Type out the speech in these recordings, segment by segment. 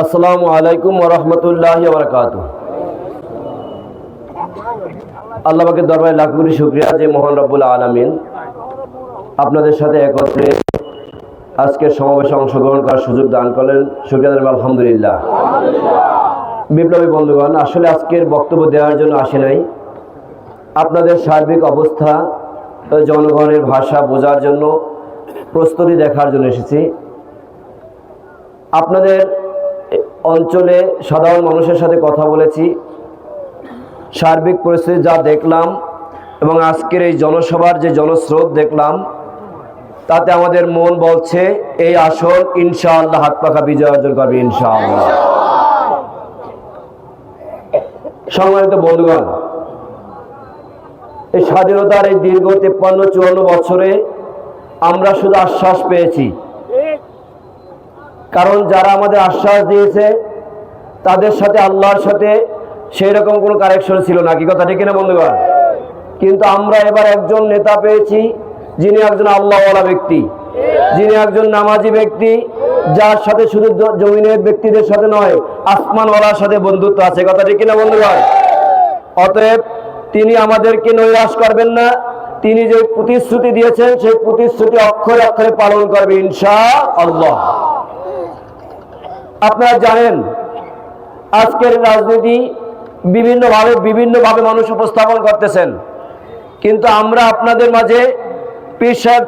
আসসালামু আলাইকুম ওরহমতুল্লাহ বারকাত আল্লাহকে দরবারে লাখ কোটি শুক্রিয়া, যে মোহন রব্বুল আলমিন আপনাদের সাথে একত্রে আজকের সমাবেশে অংশগ্রহণ করার সুযোগ দান করলেন। শুক্রিয়া দেন আলহামদুলিল্লাহ। বিপ্লবী বন্ধুগণ, আসলে আজকের বক্তব্য দেওয়ার জন্য আসে নাই। আপনাদের সার্বিক অবস্থা জনগণের ভাষা বোঝার জন্য প্রস্তুতি দেখার জন্য এসেছি। আপনাদের অঞ্চলে সাধারণ মানুষের সাথে কথা বলেছি। সার্বিক পরিস্থিতি যা দেখলাম এবং আজকের এই জনসভার যে জনস্রোত দেখলাম, তাতে আমাদের মন বলছে, এই আসন ইনশাআল্লাহ হাত পাখা বিজয় অর্জন করবে ইনশাআল্লাহ। সম্মানিত বন্ধুগণ, এই স্বাধীনতার এই দীর্ঘ তেপ্পান্ন চুয়ান্ন বছরে আমরা শুধু আশ্বাস পেয়েছি কারণ যারা আমাদের আশ্বাস দিয়েছে, তাদের সাথে আল্লাহর সাথে সেই রকম কোনো কারেকশন ছিল না। কি কথা ঠিক না বন্ধুগণ? কিন্তু আমরা এবার একজন নেতা পেয়েছি, যিনি একজন আল্লাহওয়ালা ব্যক্তি। যিনি একজন নামাজি ব্যক্তি, যার সাথে শুধু জমিনের ব্যক্তিদের সাথে নয়, আসমানওয়ালার সাথে বন্ধুত্ব আছে। কথা ঠিক কিনা বন্ধুগণ? অতএব তিনি আমাদেরকে নৈরাশ করবেন না। তিনি যে প্রতিশ্রুতি দিয়েছেন, সেই প্রতিশ্রুতি অক্ষরে অক্ষরে পালন করবে ইনশা আল্লাহ আপনারা জানেন, আজকের রাজনীতি বিভিন্নভাবে বিভিন্নভাবে মানুষ উপস্থাপন করতেছেন। কিন্তু আমরা আপনাদের মাঝে পীর সাহেব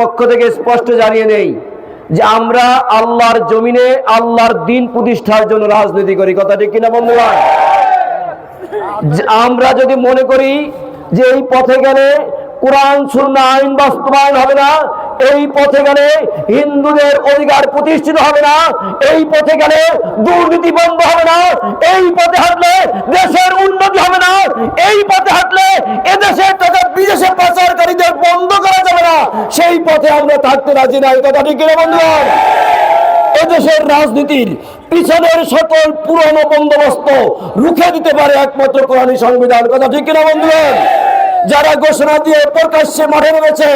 পক্ষ থেকে স্পষ্ট জানিয়ে নেই যে আমরা আল্লাহর জমিনে আল্লাহর দিন প্রতিষ্ঠার জন্য রাজনীতি করি। কথা ঠিক কিনা বন্ধুগণ যে আমরা যদি মনে করি যে এই পথে গেলে কোরআন শূন্য আইন বাস্তবায়ন হবে না এই পথে গেলে হিন্দুদের অধিকার প্রতিষ্ঠিত হবে না, এই পথে গেলে দুর্নীতি বন্ধ হবে না, এই পথে হাঁটলে দেশের উন্নতি হবে না, এই পথে হাঁটলে এদেশের টাকা বিদেশে পাচারকারীদের বন্ধ করা যাবে না, সেই পথে আমরা থাকতে রাজি না, এই কথা ঠিক কিনা বন্ধুগণ এদেশের রাজনীতির পিছনের সকল পুরনো বন্দোবস্ত রুখে দিতে পারে একমাত্র কোরআনী সংবিধান, কথা ঠিক কিনা বন্ধুগণ যারা ঘোষণা দিয়ে প্রকাশ্যে মাঠে নেমেছে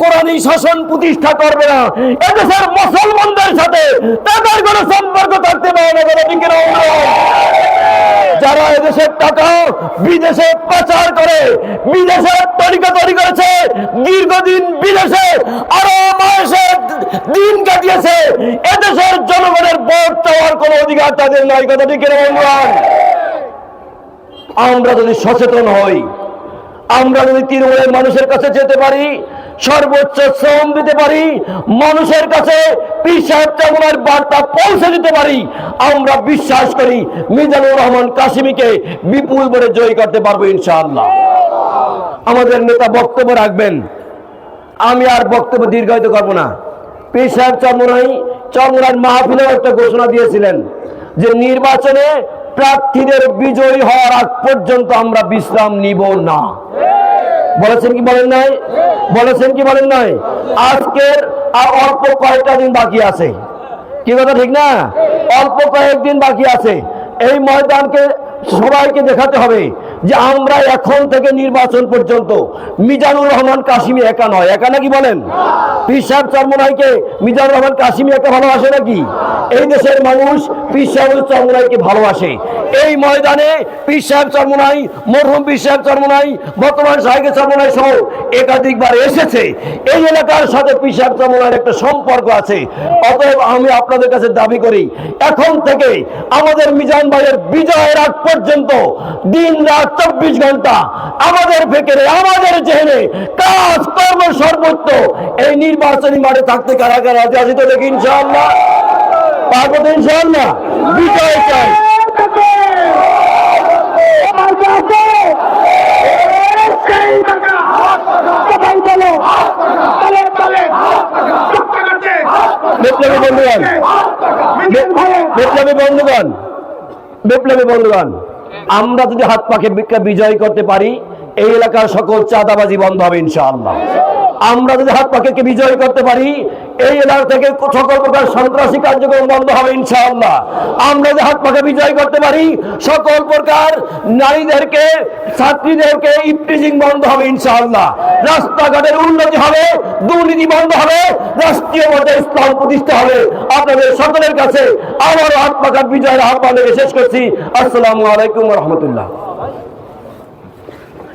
কোরআনী শাসন প্রতিষ্ঠা করবে না। এদেশের মুসলমানদের সাথে তাদের কোনো সম্পর্ক থাকতে পারে না যারা এদেশের টাকা বিদেশে পাচার করে, বিদেশে তরিকা তৈরি করেছে, দীর্ঘদিন বিদেশে আরও মাসে দিন কাটিয়েছে, এদেশের জনগণের ভোট চাওয়ার কোন অধিকার তাদের নাই, কথা ঠিক আমরা যদি সচেতন হই আমরা যদি তৃণমূলের মানুষের কাছে যেতে পারি, সর্বোচ্চ শ্রম দিতে পারি, মানুষের কাছে চামুনার বার্তা পৌঁছে দিতে পারি, আমরা বিশ্বাস করি মিজানুর রহমান কাশিমিকে বিপুল বলে জয়ী করতে পারব ইনশাআল্লাহ। আমাদের নেতা বক্তব্য রাখবেন। আমি আর বক্তব্য দীর্ঘায়িত করব না। পীর সাহেব চরমনাই চরমনার মাহফিলেও একটা ঘোষণা দিয়েছিলেন যে নির্বাচনে প্রার্থীদের বিজয়ী হওয়ার আগ পর্যন্ত আমরা বিশ্রাম নিব না। বলেছেন কি বলেন নাই? বলেছেন কি বলেন নাই? আজকের আর অল্প কয়েকটা দিন বাকি আছে। কি কথা, ঠিক না? অল্প কয়েকদিন বাকি আছে। এই ময়দানকে সবাইকে দেখাতে হবে যে আমরা এখন থেকে নির্বাচন পর্যন্ত মিজানুর রহমান, কাশিমি একা নয়। একা নাকি বলেন? সাহেব চর্মনাইকে মিজানুর রহমান, কাশিমি একা ভালোবাসে নাকি? এই দেশের মানুষ পীর সাহেব চর্মনাইকে ভালোবাসে। এই ময়দানে পীর সাহেব চর্মনাই, মরহুম পীর সাহেব চর্মনাই, বর্তমান সাহেব চর্মনাই সহ একাধিকবার এসেছে। এই এলাকার সাথে পীর সাহেব চর্মনাইয়ের একটা সম্পর্ক আছে। অতএব আমি আপনাদের কাছে দাবি করি, এখন থেকে আমাদের মিজান ভাইয়ের বিজয়ের আগ পর্যন্ত দিন রাত চব্বিশ ঘণ্টা আমাদের ফেকেরে, আমাদের জেনে কাজ কর্ম সর্বোচ্চ এই নির্বাচনী মাঠে থাকতে কারা কারা রাজি আছে তো দেখি ইনশাআল্লাহ। পারব তো ইনশাআল্লাহ বিজয় চাই। আমরা যদি হাত পাখে বিজয় করতে পারি, এই এলাকার সকল চাঁদাবাজি বন্ধ হবে ইনশাআল্লাহ। আমরা যদি হাত পাকে বিজয় করতে পারি, এই এলাকা থেকে সকল প্রকার সন্ত্রাসী কার্যক্রম বন্ধ হবে ইনশাআল্লাহ। আমরা যদি হাত পাকে বিজয় করতে পারি, সকল প্রকার নারীদেরকে, ছাত্রীদেরকে ইফটিজিং বন্ধ হবে ইনশাআল্লাহ। রাস্তাঘাটের উন্নতি হবে, দুর্নীতি বন্ধ হবে, রাষ্ট্রীয় পর্যায়ে ইসলাম প্রতিষ্ঠা হবে। আপনাদের সকলের কাছে আবারও হাত পাকার বিজয়ের আহ্বান শেষ করছি। আসসালামু আলাইকুম রহমতুল্লাহ।